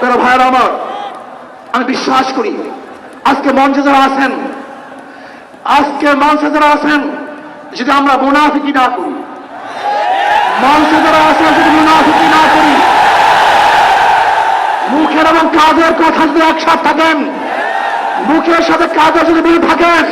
তারা ভাইয়ের আমার, আমি বিশ্বাস করি, আজকে মঞ্চে যারা আছেন, আজকে মঞ্চে যারা আছেন, যদি আমরা মুনাফিকি না করি, মঞ্চে যারা আছেন, যদি মুনাফিকি না করি, মুখের এবং কাজের কথা যদি একসাথে থাকেন, মুখের সাথে কাজের যদি মিল থাকেন,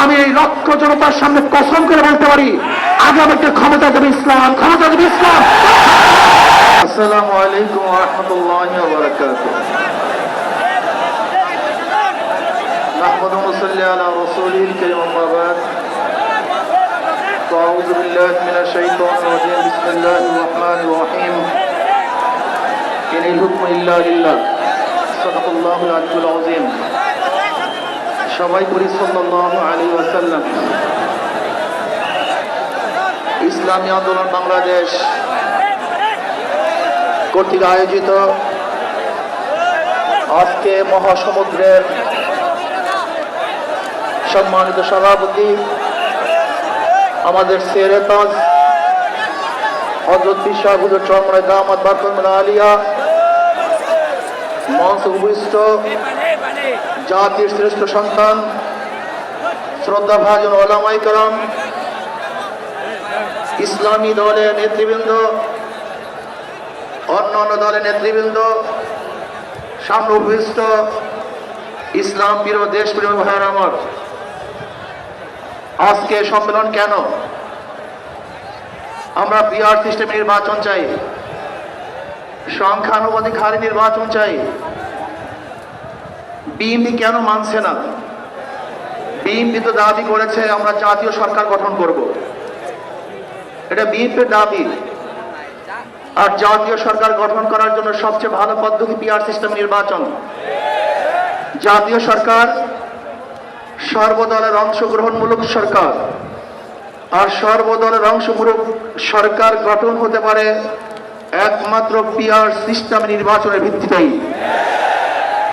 আমি এই লক্ষ জনতার সামনে কসম করে বলতে পারি, আগামীতে ক্ষমতা দেবে ইসলাম ক্ষমতা দেবে ইসলাম। السلام عليكم ورحمة الله وبركاته نحمد ونصلي على رسوله الكريم أما بعد فأعوذ بالله من الشيطان الرجيم بسم الله الرحمن الرحيم إن الحكم إلا لله صدق الله العلي العظيم সবাই করি সাল্লাল্লাহু আলাইহি ওয়াসাল্লাম ইসলামী আন্দোলন বাংলাদেশ কর্তৃক আয়োজিত আজকে মহাসমুদ্রের সম্মানিত সভাপতি, আমাদের সেরেতাজ হজরত বিশ্বাহ হুজুর চরমরাই দামাদ আলিয়া মঞ্চ জাতির শ্রেষ্ঠ সন্তান শ্রদ্ধা ভাজন ওলামাই ইসলামী দলের নেতৃবৃন্দ অন্য অন্য দলের নেতৃবৃন্দ, সামনে উপবিষ্ট ইসলাম প্রিয় দেশ প্রিয় ভাইয়ের আমার। আজকে সম্মেলন কেন? আমরা বিআর সিস্টেমে নির্বাচন চাই, সংখ্যানুপাতিক হারে নির্বাচন চাই। বিএনপি কেন মানছে না? বিএনপি তো দাবি করেছে, আমরা জাতীয় সরকার গঠন করব। এটা বিএনপির দাবি। আর জাতীয় সরকার গঠন করার জন্য সবচেয়ে ভালো পদ্ধতি পিআর সিস্টেম নির্বাচন। জাতীয় সরকার সর্বদলের অংশগ্রহণমূলক সরকার আর সর্বদলের অংশমূলক সরকার গঠন হতে পারে একমাত্র পিআর সিস্টেম নির্বাচনের ভিত্তিতেই।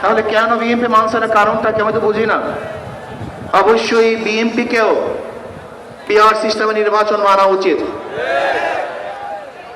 তাহলে কেন বিএনপি মানছে কারণটা কি আমি তো বুঝি না। অবশ্যই বিএনপিকেও পিআর সিস্টেমে নির্বাচন মানা উচিত।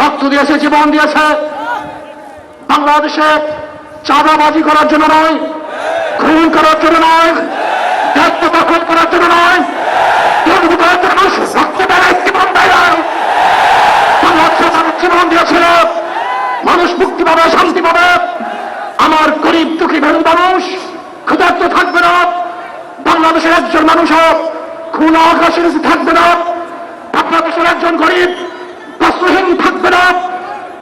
রক্ত দিয়েছে, জীবন দিয়েছে। বাংলাদেশে চাঁদাবাজি করার জন্য নয়, খুন করার জন্য নয় দায়িত্ব দখল করার জন্য নয় জীবন দিয়েছিল, মানুষ মুক্তি পাবে, শান্তি পাবে। আমার গরিব দুঃখী ভেরু মানুষ ক্ষুধার্ত থাকবে না। বাংলাদেশের একজন মানুষও খুন আকাশের থাকবে না। বাংলাদেশের একজন গরিব বস্ত্রহীন থাকবে না।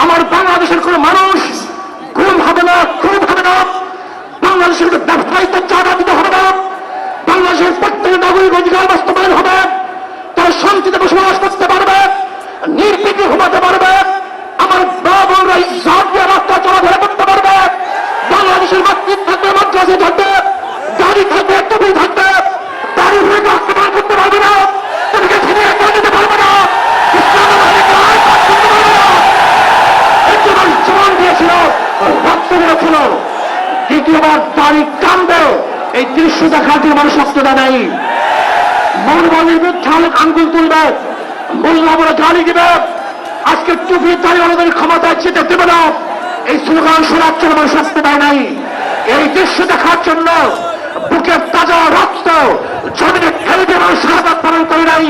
আমার বাংলাদেশের কোন মানুষ ঘুম হবে না খুব হবে না। বাংলাদেশের ব্যবসায়িত চাঁদা দিতে হবে না। বাংলাদেশের প্রত্যেক নাগরিক অধিকার বাস্তবায়ন হবে তারা শান্তিতে বসবাস করতে পারবে নির্বিঘ্নে ঘুমাতে পারবে আমার বাবুরা ইসলাম দিয়ে রাস্তা চলাফেরা করতে পারবে বাংলাদেশের মাতৃত্ব থাকবে মাদ্রাসে থাকবে গাড়ি থাকবে টুপি থাকবে দাড়ি ভুড়ি আক্রমণ করতে পারবে না তোমাকে ছিনিয়ে করে দিতে পারবে না ইসলামের অধিকার কাজ করতে পারবে না একজন জীবন দিয়েছিল ছিল দ্বিতীয়বার দাড়ি টানবে এই দৃশ্য দেখার জন্য মানুষ শক্ততা নেই। মৌলবাদীর বিরুদ্ধে আঙ্গুল তুলবে, মোল্লা বলে গালি দিবে। আজকে টুপি দাঁড়িয়ে আমাদের ক্ষমতায় যেতে দেবে না। এই স্লোগান শোনার জন্য মানুষ শক্তি দেয় নাই। এই দৃশ্য দেখার জন্য বুকের তাজা রক্ত জমিনে দিয়ে মানুষ শাহাদাত পালন করে নাই।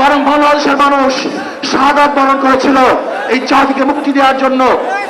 বরং বাংলাদেশের মানুষ শাহাদাত বরণ করেছিল এই জাতিকে মুক্তি দেওয়ার জন্য।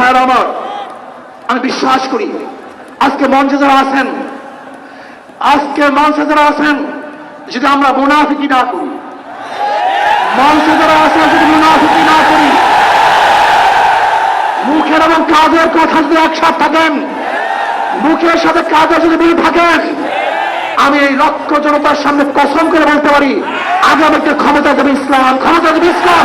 ভাইয়ের আমার, আমি বিশ্বাস করি। আজকে মঞ্চে যারা আছেন, আজকে মঞ্চে যারা আছেন, যদি আমরা মুনাফিকি না করি, মঞ্চে যারা আছেন, যদি মুনাফিকি না করি, মুখের এবং কাজের কথা যদি একসাথ থাকেন, মুখের সাথে কাজের যদি মিল থাকেন, আমি এই লক্ষ জনতার সামনে কসম করে বলতে পারি আগে আগামীতে ক্ষমতা দেবে ইসলাম, ক্ষমতা দেবে ইসলাম।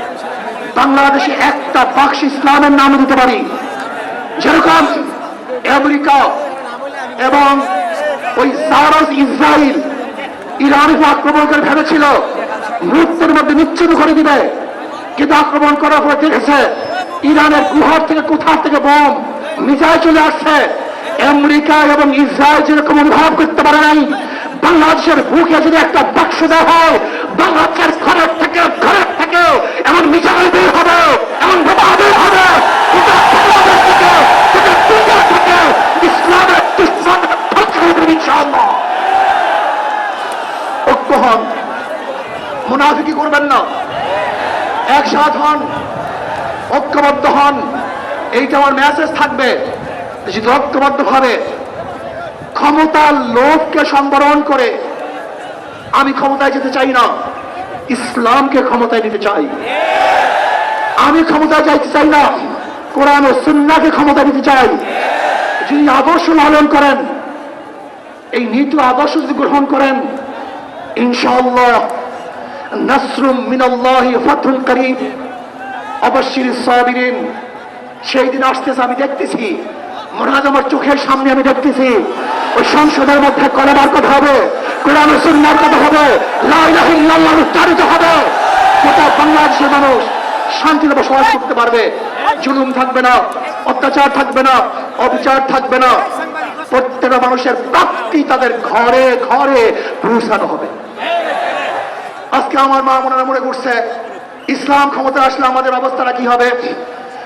বাংলাদেশে একটা বাক্স ইসলামের নাম দিতে পারি। যেরকম আমেরিকা এবং ওই সারস ইসরায়েল ইরানকে আক্রমণ করে ভেবেছিল মুহূর্তের মধ্যে নিচ্ছিন্ন করে দিবে। কিন্তু আক্রমণ করার পর দেখেছে, ইরানের গুহার থেকে, কোথার থেকে বোম, মিসাইল চলে আসছে। আমেরিকা এবং ইসরায়েল যেরকম অনুভব করতে পারে নাই, বাংলাদেশের বুকে যদি একটা বাক্স দেওয়া হয় থেকে করবেন না। একসাথ হন। ঐক্যবদ্ধ হন। এইটা আমার থাকবে। ক্ষমতার লোভকে সম্বরণ করে আমি ক্ষমতায় যেতে চাই না। ইসলামকে ক্ষমতায় নিতে চাই। আমি ক্ষমতায় যাইতে চাই না। কোরআন ও সুন্নাকে ক্ষমতা নিতে চাই। যিনি আদর্শ লালন করেন, এই নীতি আদর্শ যদি গ্রহণ করেন, ইনশাআল্লাহ নাসরুম মিনাল্লাহি ফাতহুন করিম। অবশ্যই, সাবিরিন, সেই দিন আসতেছে, আমি দেখতেছি। মনে আমার চোখের সামনে আমি দেখতেছি। ওই সংসদের মধ্যে কলেবার কথা হবে, কোরআন সুন্নার কথা হবে, লা ইলাহা ইল্লাল্লাহ উচ্চারিত হবে। গোটা বাংলাদেশের মানুষ শান্তিতে বসবাস করতে পারবে। জুলুম থাকবে না, অত্যাচার থাকবে না, অবিচার থাকবে না। প্রত্যেকটা মানুষের প্রাপ্তি তাদের ঘরে ঘরে পৌঁছানো হবে। আজকে আমার মা মনে মনে করছে, ইসলাম ক্ষমতা আসলে আমাদের অবস্থাটা কি হবে?